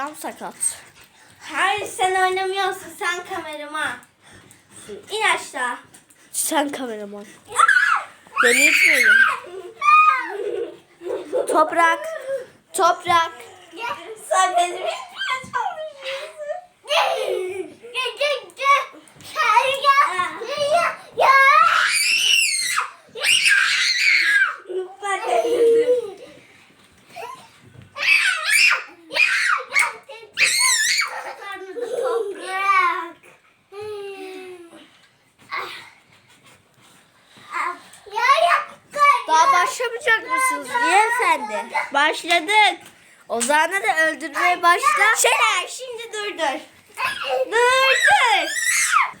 ayağım sakat. Hayır sen oynamıyorsun sen kameraman. İn aşağı. Sen kameraman. Beni itmeyin. Toprak. Toprak. Sen benim itmeye çalışıyorsun. Ben de üzüldüm. Daha başlamayacak mısınız? Niye Başladık. Ozan'ı da öldürmeye başla. Şener şimdi durdur. Durdur.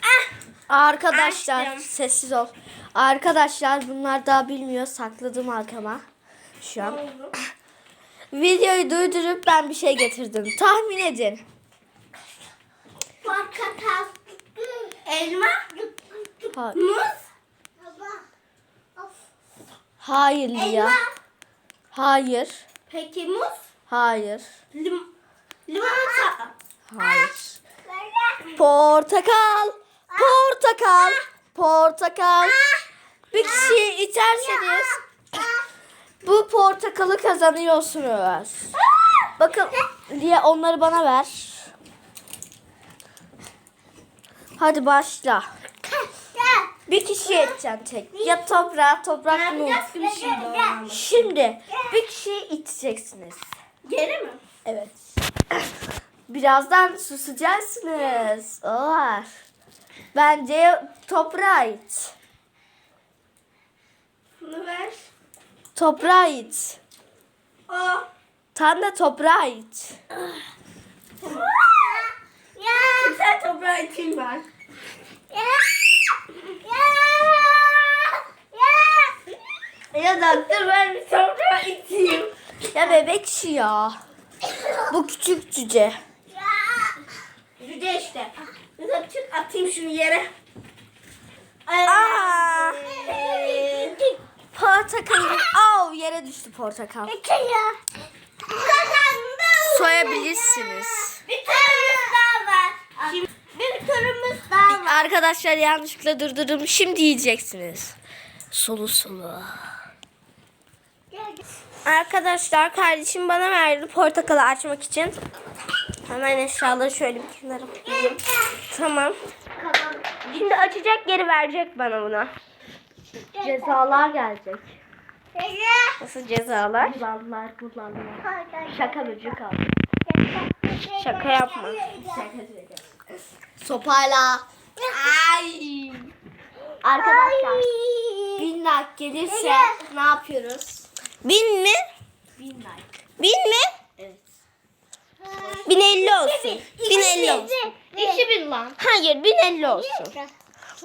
Ah. Arkadaşlar Açtım. sessiz ol. Arkadaşlar bunlar daha bilmiyor. Sakladım arkama. Şu an. Videoyu durdurup ben bir şey getirdim. Tahmin edin. Portakal. Elma. Ha- Muz. hayır Lia. Elma. Hayır. Peki muz. Hayır. Lim limonata. Hayır. Portakal. Portakal. Portakal. Bir kişiyi iterseniz bu portakalı kazanıyorsunuz. Bakın diye onları bana ver. Hadi başla. Bir kişi edeceksin tek. Ya toprağa, toprak mı? şimdi bir kişiyi iteceksiniz. Geri mi? Evet. Birazdan susacaksınız. Olar. Bence toprağa it. Bunu ver. Toprağa it. O. Tam da toprağa it. Güzel toprağı iteyim ben. Ya doktor ben bir toprağı iteyim. Ya bebek şu ya. Bu küçük cüce. Cüce işte. Çık atayım şunu yere. Aa! Portakalın. Av yere düştü portakal. Soyabilirsiniz. Bir turumuz daha var. Şimdi bir turumuz daha var. Arkadaşlar yanlışlıkla durdurdum. Şimdi yiyeceksiniz. Solu solu. Arkadaşlar kardeşim bana verdi portakalı açmak için. Hemen eşyaları şöyle bir kenara koyayım. Tamam. Şimdi açacak geri verecek bana bunu. Cezalar gelecek. Nasıl cezalar? Kullandılar, kullandılar. Şaka böcek aldı. Şaka yapma. Sopayla. Ay. Arkadaşlar bin like gelirse ne yapıyoruz? Bin mi? Bin like. Bin mi? Evet. Bin elli olsun. Bin elli olsun. İki bin lan. Hayır bin elli olsun.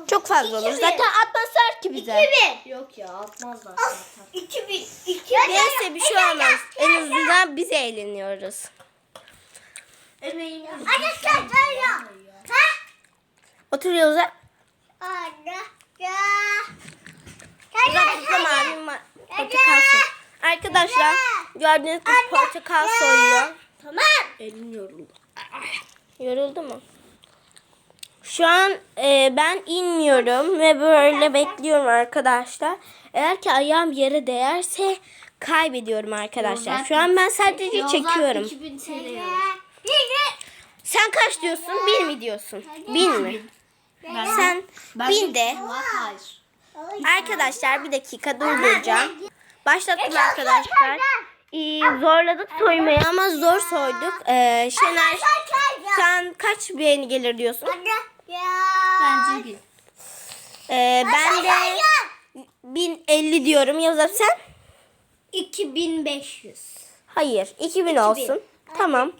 Çok fazla olur. Zaten atmazlar ki bize. bin. Yok ya atmazlar. İki bin. İki Neyse bir şey olmaz. En azından biz eğleniyoruz. Emeğimiz. Oturuyoruz. ha. Gel Zaten abim var. Portakal soy- Arkadaşlar gördüğünüz gibi portakal soyuyor. Tamam. Elim yoruldu. Yoruldu mu? Şu an e, ben inmiyorum ve böyle bekliyorum arkadaşlar. Eğer ki ayağım yere değerse kaybediyorum arkadaşlar. Şu an ben sadece çekiyorum. 2000 TL. Sen kaç diyorsun? Bin mi diyorsun? Bin mi? Sen bin de. Hayır. Arkadaşlar bir dakika durduracağım. Başlattım arkadaşlar. Ee, zorladık soymayı ama zor soyduk. Ee, Şener sen kaç beğeni gelir diyorsun? Bence bin. Ee, ben de 1050 diyorum. Yavuz sen? 2500. Hayır 2000 olsun. Tamam.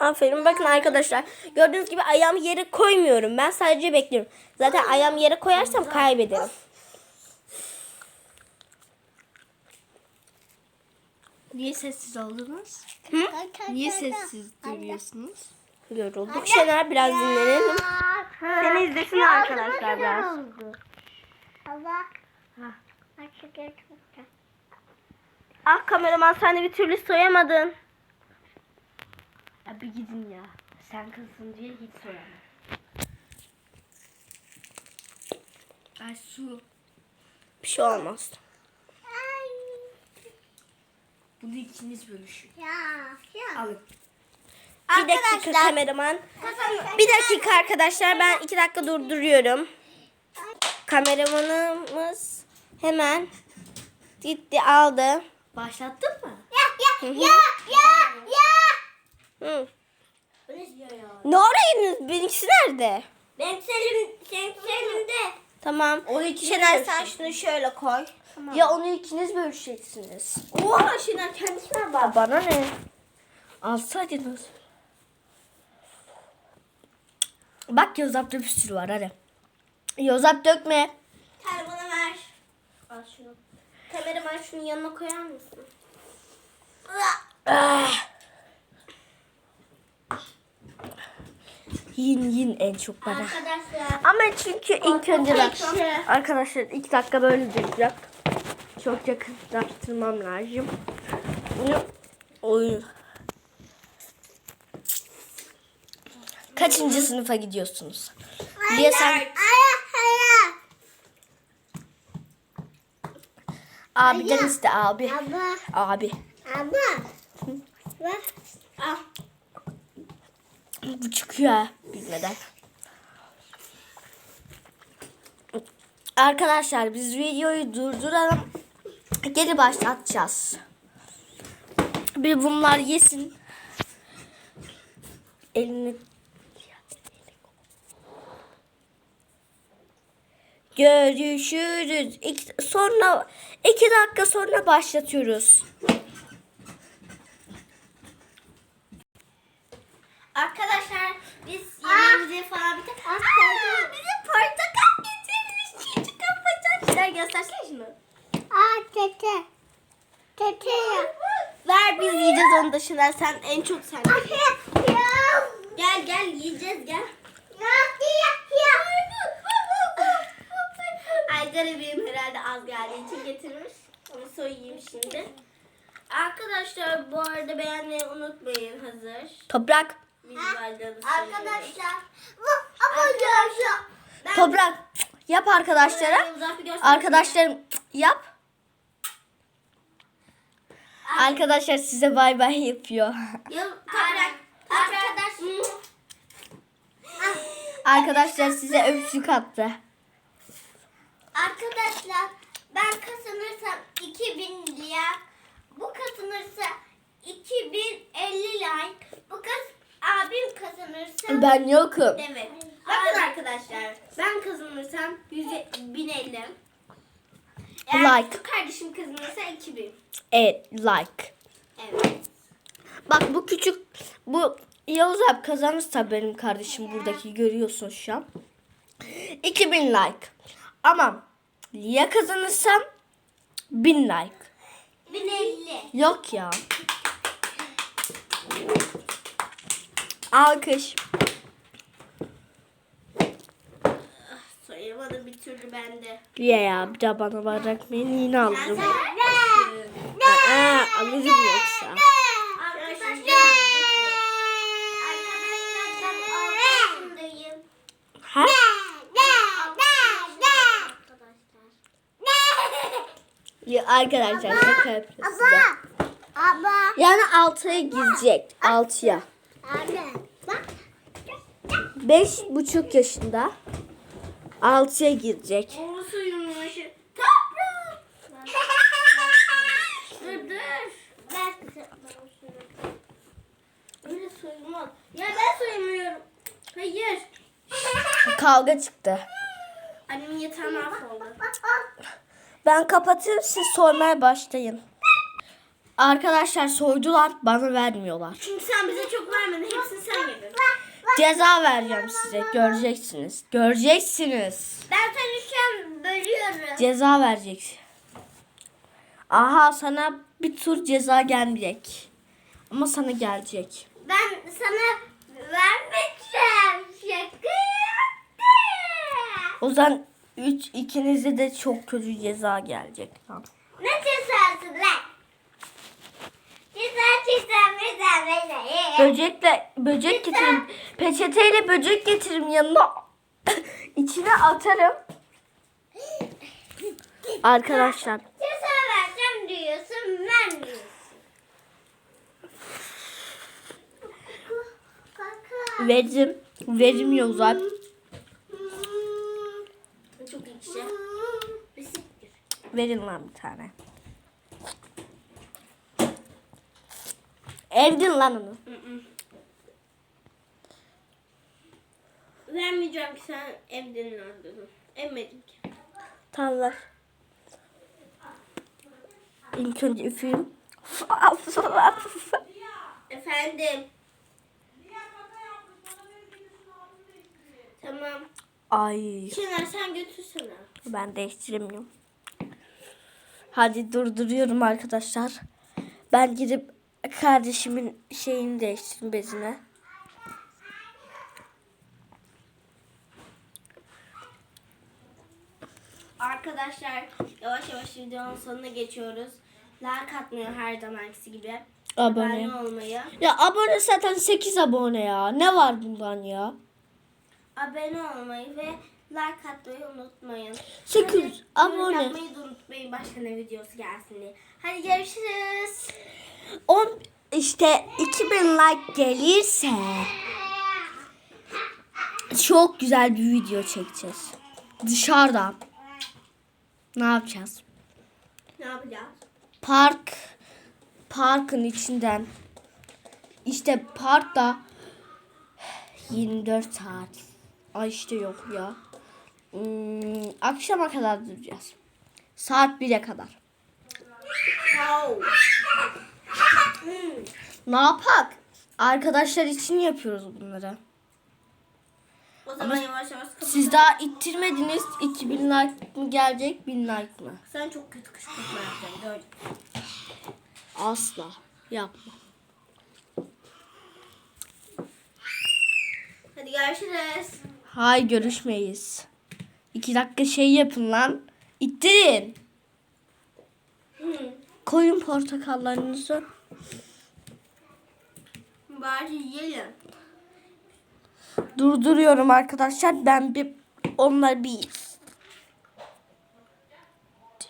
Aferin. Bakın arkadaşlar. Gördüğünüz gibi ayağımı yere koymuyorum. Ben sadece bekliyorum. Zaten ayağımı yere koyarsam kaybederim. Niye sessiz oldunuz? Hı? Niye sessiz duruyorsunuz? Yorulduk. Şener biraz dinlenelim. Seni izlesin arkadaşlar biraz. Ah kameraman sen de bir türlü soyamadın. Ya bir gidin ya. Sen kızsın diye hiç soramam. Ay su. Bir şey olmaz. Bunu ikiniz bölüşün. Ya, ya. Alın. Bir dakika kameraman. Bir dakika arkadaşlar ben iki dakika durduruyorum. Kameramanımız hemen gitti aldı. Başlattın mı? Ya, ya, ya. Hı. Ne diyor ya? Ne arayınız? Benimkisi nerede? Benim selim, senin selimde. Tamam. Onu ikiniz Şener sen şunu şöyle koy. Ya onu ikiniz bölüşeceksiniz. Oha Şener kendisine bak. Ya bana ne? Alsaydınız. Bak yozapta bir sürü var hadi. Yozap dökme. Sen bana ver. Al şunu. Kameraman şunu yanına koyar mısın? Ah. Yiyin yiyin en çok bana. Arkadaşlar. Ama çünkü ilk önce ekşi. Arkadaşlar ilk dakika böyle duracak. Çok yakınlaştırmam lazım. Bunu oyun. Kaçıncı sınıfa gidiyorsunuz? Diye sen abiden iste abi. Abla, Abi. abla. Bak. Al. Bu çıkıyor bilmeden. Arkadaşlar biz videoyu durduralım. Geri başlatacağız. Bir bunlar yesin. Elini Görüşürüz. İki, sonra iki dakika sonra başlatıyoruz. Arkadaşlar biz yemeğimizi falan bitir. Aa, bize portakal getirmiş. Çiçek kapacak. Şener göstersene şunu. Aa, tete. Tete ya. Ver biz yiyeceğiz onu da Şener. Sen en çok sen. Gel gel yiyeceğiz gel. Ay garibim herhalde az geldiği için getirmiş. Onu soyayım şimdi. Arkadaşlar bu arada beğenmeyi unutmayın hazır. Toprak. Arkadaşlar. Bu arkadaşlar. Toprak. Yap arkadaşlara. Arkadaşlarım yap. Arkadaşlar size bay bay yapıyor. Arkadaş. Arkadaşlar size öpücük attı. Arkadaşlar ben kazanırsam 2000 like, bu kazanırsa 2050 like, bu kaz abim kazanırsa Ben yokum. Evet. Bakın arkadaşlar. Ben kazanırsam 100 1050. Eğer Like. kardeşim kazanırsa 2000. Evet like. Evet. Bak bu küçük bu Yavuz abi kazanırsa benim kardeşim buradaki görüyorsun şu an. 2000 like. Ama Lia kazanırsam 1000 like. 1050. Yok ya. Alkış. Sayamadım bir türlü bende. Lia ya bir daha bana bırakmayın yine alırım. ne? Aa, alırım yoksa. Arkadaşlar. Arkadaşlar ben 6 yaşındayım. Ha? Ya arkadaşlar şaka yapıyoruz size. Abla. Yani 6'ya girecek. 6'ya. Abi. Bak. 5,5 yaşında. 6'ya girecek. Toprağım. Dur dur. Öyle soyulmaz. Ya ben soyulmuyorum. Hayır. Kavga çıktı. Annemin yatağı mahvoldu. Ben kapatayım siz soymaya başlayın. Arkadaşlar soydular bana vermiyorlar. Çünkü sen bize çok vermedin. Hepsini sen yedin. Ceza vereceğim size göreceksiniz. Göreceksiniz. Ben seni şu an bölüyorum. Ceza vereceksin. Aha sana bir tur ceza gelmeyecek. Ama sana gelecek. Ben sana vermeyeceğim. Şaka yaptım. O zaman Üç ikinize de çok kötü ceza gelecek. Tamam. Ne cezası lan? Ceza ceza ceza ceza. Böcekle böcek getiririm. Peçeteyle böcek getiririm yanına. İçine atarım. Arkadaşlar Ceza vereceğim diyorsun vermiyorsun. Kaka. verim vermiyor zaten. Çok. Verin lan bir tane. Evdin lan onu. Vermeyeceğim ki sen evden öldürdün. Emmedim ki. Tamam ver. İlk önce üfürüm. Efendim. Tamam. Ay Şener sen götürsene. ben değiştiremiyorum. Hadi durduruyorum arkadaşlar. Ben gidip kardeşimin şeyini değiştireyim bezine. Arkadaşlar yavaş yavaş videonun sonuna geçiyoruz. Like atmayı her zamanki gibi. Abone. Abone olmayı. Ya abone zaten 8 abone ya. Ne var bundan ya? Abone olmayı ve like atmayı unutmayın. Sekiz Hadi, abone. Yapmayı da unutmayın başka ne videosu gelsin diye. Hadi görüşürüz. 10 işte 2000 like gelirse çok güzel bir video çekeceğiz. Dışarıda. Ne yapacağız? Ne yapacağız? Park parkın içinden işte parkta 24 saat. Ay işte yok ya. Hmm, akşama kadar duracağız. Saat 1'e kadar. Wow. Ne yapak? Arkadaşlar için yapıyoruz bunları. O zaman yavaş yavaş kapatalım. Siz daha ittirmediniz. 2000 like mı gelecek? 1000 like mı? Sen çok kötü kışkırtma yapacaksın. Gördüm. Asla. Yapma. Hadi görüşürüz. Hay görüşmeyiz. 2 dakika şey yapın lan. İttirin. Koyun portakallarınızı. Bari yiyelim. Durduruyorum arkadaşlar. Ben bir onlar bir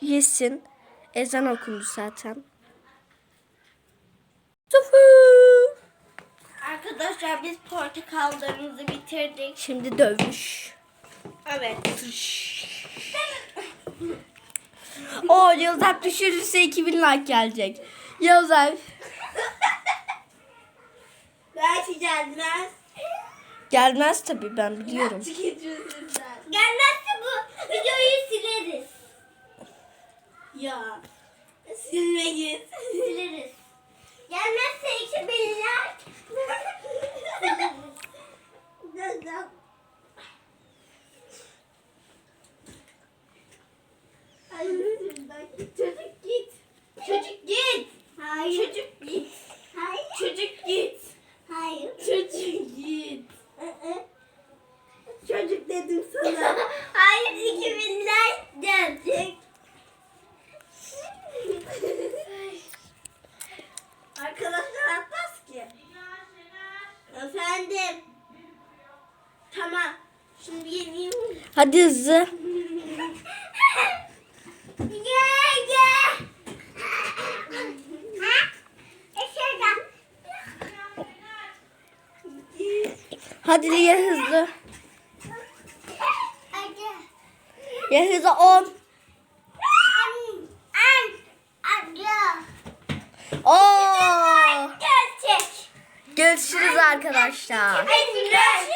yesin. Ezan okundu zaten. Sıfır. Arkadaşlar biz portakallarımızı bitirdik. Şimdi dövüş. Evet. O Yavuz Alp düşürürse 2000 like gelecek. Yavuz Alp gelmez. gelmez tabii ben biliyorum. Gelmezse bu videoyu sileriz. Ya. Silmeyiz. Sileriz. Gelmezse iki binler. Çocuk git. Çocuk git. Hayır. Çocuk git. Hayır. Çocuk git. Hayır. Çocuk git. Çocuk dedim sana. Hayır iki binler gelecek. Arkadaşlar atmaz ki. Efendim. Tamam. Şimdi yeneyim. Hadi hızlı. Hadi ye hızlı. Ye hızlı 10. An. An. Hadi. Oo. Görüşürüz arkadaşlar. Görüşürüz.